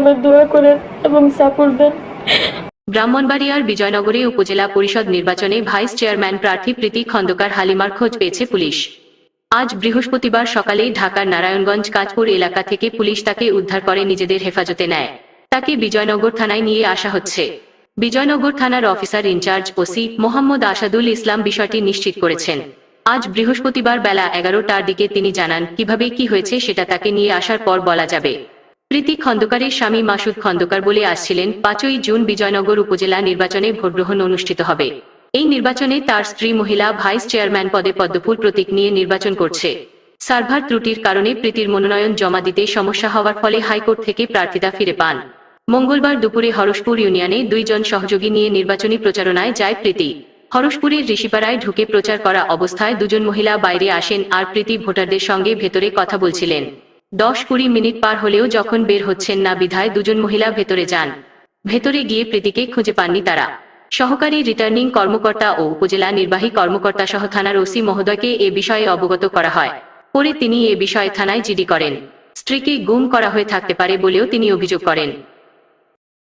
আমার দোয়া করেন এবং সাপোর্ট দেন। ব্রাহ্মণবাড়িয়ার বিজয়নগরে উপজেলা পরিষদ নির্বাচনে ভাইস চেয়ারম্যান প্রার্থী প্রীতি খন্দকার হালিমার খোঁজ পেয়েছে পুলিশ। আজ বৃহস্পতিবার সকালে ঢাকার নারায়ণগঞ্জ কাজপুর এলাকা থেকে পুলিশ তাকে উদ্ধার করে নিজেদের হেফাজতে নেয়। তাকে বিজয়নগর থানায় নিয়ে আসা হচ্ছে। বিজয়নগর থানার officer in charge OC Mohammad Asadul Islam বিষয়টি নিশ্চিত করেছেন। আজ বৃহস্পতিবার বেলা এগারোটার দিকে তিনি জানান কীভাবে কি হয়েছে সেটা তাকে নিয়ে আসার পর বলা যাবে। প্রীতি খন্দকারের স্বামী মাসুদ খন্দকার বলে আসছিলেন, পাঁচই জুন বিজয়নগর উপজেলা নির্বাচনে ভোটগ্রহণ অনুষ্ঠিত হবে। এই নির্বাচনে তার স্ত্রী মহিলা ভাইস চেয়ারম্যান পদে পদ্মফুল প্রতীক নিয়ে নির্বাচন করছে। সার্ভার ত্রুটির কারণে প্রীতির মনোনয়ন জমা দিতে সমস্যা হওয়ার ফলে হাইকোর্ট থেকে প্রার্থিতা ফিরে পান। মঙ্গলবার দুপুরে হরশপুর ইউনিয়নে দুইজন সহযোগী নিয়ে নির্বাচনী প্রচারণায় যায় প্রীতি। হরশপুরের ঋষিপাড়ায় ঢুকে প্রচার করা অবস্থায় দুজন মহিলা বাইরে আসেন আর প্রীতি ভোটারদের সঙ্গে ভেতরে কথা বলছিলেন। দশ কুড়ি মিনিট পার হলেও যখন বের হচ্ছেন না বিধায় দুজন মহিলা ভেতরে যান। ভেতরে গিয়ে প্রীতিকে খুঁজে পাননি তারা। সহকারী রিটার্নিং কর্মকর্তা ও উপজেলা নির্বাহী কর্মকর্তা সহ থানার ওসি মহোদয়কে এ বিষয়ে অবগত করা হয়। পরে তিনি এ বিষয়ে থানায় জিডি করেন। স্ত্রীকে গুম করা হয়ে থাকতে পারে বলেও তিনি অভিযোগ করেন।